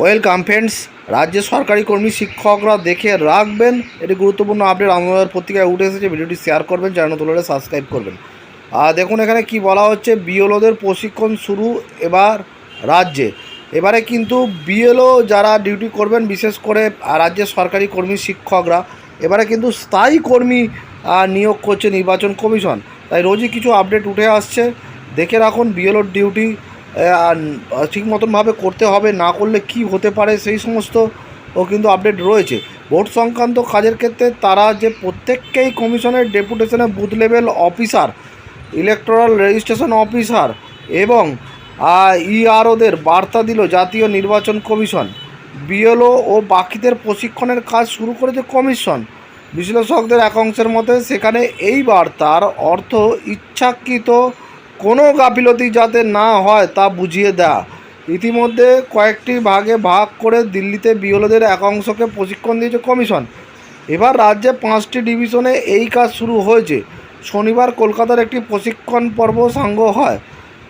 Welcome friends, রাজ্যের সরকারি কর্মী শিক্ষকরা দেখে রাখবেন। এটি গুরুত্বপূর্ণ আপডেট। আমাদের পত্রিকায় উঠে এসেছে, ভিডিওটি শেয়ার করবেন, চ্যানেল হলে সাবস্ক্রাইব করবেন। আর দেখুন, এখানে কি বলা হচ্ছে, বিএলওদের প্রশিক্ষণ শুরু এবার রাজ্যে। এবারে কিন্তু বিএলও যারা ডিউটি করবেন, বিশেষ করে রাজ্যের সরকারি কর্মী শিক্ষকরা, এবারে কিন্তু স্থায়ী কর্মী নিয়োগ করছে নির্বাচন কমিশন। তাই রোজই কিছু আপডেট উঠে আসছে। দেখে রাখুন, বিএলওর ডিউটি। ঠিক মতনভাবে করতে হবে, না করলে কি হতে পারে সেই সমস্ত, ও কিন্তু আপডেট রয়েছে। ভোট সংক্রান্ত কাজের ক্ষেত্রে তারা যে প্রত্যেককেই কমিশনের ডেপুটেশনে booth level officer electoral registration officer এবং ইআরওদের বার্তা দিল জাতীয় নির্বাচন কমিশন। বিএলও ও বাকিদের প্রশিক্ষণের কাজ শুরু করেছে কমিশন। বিশ্লেষকদের এক অংশের মতে সেখানে এই বার্তার অর্থ ইচ্ছাকৃত কোনো গাফিলতি যাতে না হয় তা বুঝিয়ে দেয়া। ইতিমধ্যে কয়েকটি ভাগে ভাগ করে দিল্লিতে বিএলওদের এক অংশকে প্রশিক্ষণ দিয়েছে কমিশন। এবার রাজ্যে পাঁচটি ডিভিশনে এই কাজ শুরু হয়েছে। শনিবার কলকাতার একটি প্রশিক্ষণ পর্ব সাঙ্গ হয়।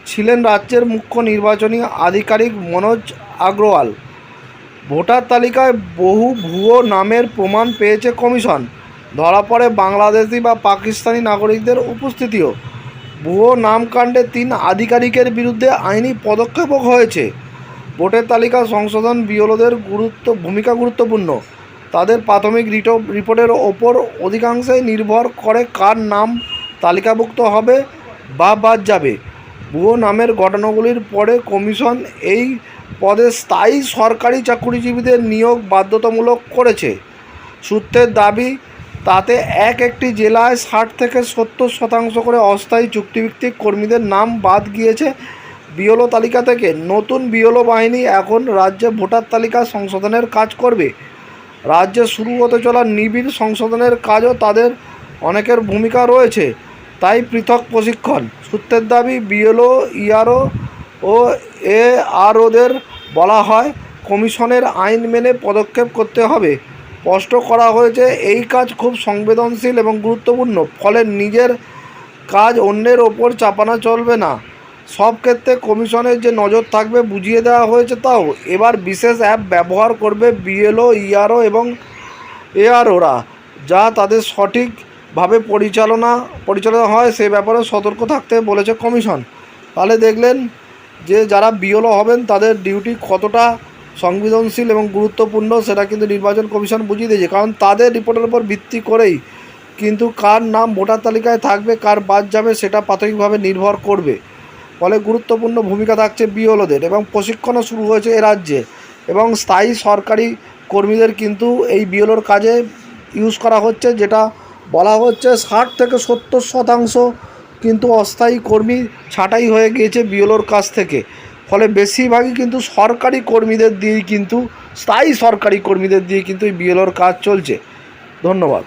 ছিলেন রাজ্যের মুখ্য নির্বাচনী আধিকারিক মনোজ আগ্রওয়াল। ভোটার তালিকায় বহু ভুয়ো নামের প্রমাণ পেয়েছে কমিশন। ধরা পড়ে বাংলাদেশি বা পাকিস্তানি নাগরিকদের উপস্থিতিও। ভুয়ো নামকাণ্ডে তিন আধিকারিকের বিরুদ্ধে আইনি পদক্ষেপও হয়েছে। ভোটের তালিকা সংশোধন বিওলোদের গুরুত্ব, ভূমিকা গুরুত্বপূর্ণ। তাদের প্রাথমিক রিটো, রিপোর্টের ওপর অধিকাংশই নির্ভর করে কার নাম তালিকাভুক্ত হবে বা বাদ যাবে। ভুয়ো নামের ঘটনাগুলির পরে কমিশন এই পদে স্থায়ী সরকারি চাকুরিজীবীদের নিয়োগ বাধ্যতামূলক করেছে। সূত্রের দাবি তাতে এক একটি জেলায় ষাট থেকে সত্তর শতাংশ করে অস্থায়ী চুক্তিভিত্তিক কর্মীদের নাম বাদ গিয়েছে। বিওলো তালিকা থেকে নতুন বিওলো বাহিনী এখন রাজ্যে ভোটার তালিকা সংশোধনের কাজ করবে। রাজ্যে শুরু হতে চলা নিবিড় সংশোধনের কাজও তাদের অনেকের ভূমিকা রয়েছে। তাই পৃথক প্রশিক্ষণ, সূত্রের দাবি বিএলও, ইআরও ও এ আরওদের বলা হয়, কমিশনের আইন মেনে পদক্ষেপ করতে হবে। স্পষ্ট করা হয়েছে, এই কাজ খুব সংবেদনশীল এবং গুরুত্বপূর্ণ, ফলে নিজের কাজ অন্যের ওপর চাপানো চলবে না। সব ক্ষেত্রে কমিশনের যে নজর থাকবে বুঝিয়ে দেওয়া হয়েছে তাও। এবার বিশেষ অ্যাপ ব্যবহার করবে বিএলও, ইআরও এবং এআরওরা, যা তাদের সঠিকভাবে পরিচালনা পরিচালনা হয় সে ব্যাপারে সতর্ক থাকতে বলেছে কমিশন। তাহলে দেখলেন যে যারা বিএলও হবেন তাদের ডিউটি কতটা সংবেদনশীল এবং গুরুত্বপূর্ণ, সেটা কিন্তু নির্বাচন কমিশন বুঝিয়ে দিয়েছে। কারণ তাদের রিপোর্টের উপর ভিত্তি করেই কিন্তু কার নাম ভোটার তালিকায় থাকবে, কার বাদ যাবে, সেটা প্রাথমিকভাবে নির্ভর করবে। ফলে গুরুত্বপূর্ণ ভূমিকা থাকছে বিওলোদের এবং প্রশিক্ষণও শুরু হয়েছে এ রাজ্যে এবং স্থায়ী সরকারি কর্মীদের কিন্তু এই বিওলোর কাজে ইউজ করা হচ্ছে, যেটা বলা হচ্ছে ষাট থেকে সত্তর শতাংশ কিন্তু অস্থায়ী কর্মী ছাঁটাই হয়ে গিয়েছে বিওলোর কাছ থেকে। ফলে বেশিরভাগই কিন্তু সরকারি কর্মীদের দিয়েই কিন্তু, স্থায়ী সরকারি কর্মীদের দিয়ে কিন্তু এই বিএলওর কাজ চলছে। ধন্যবাদ।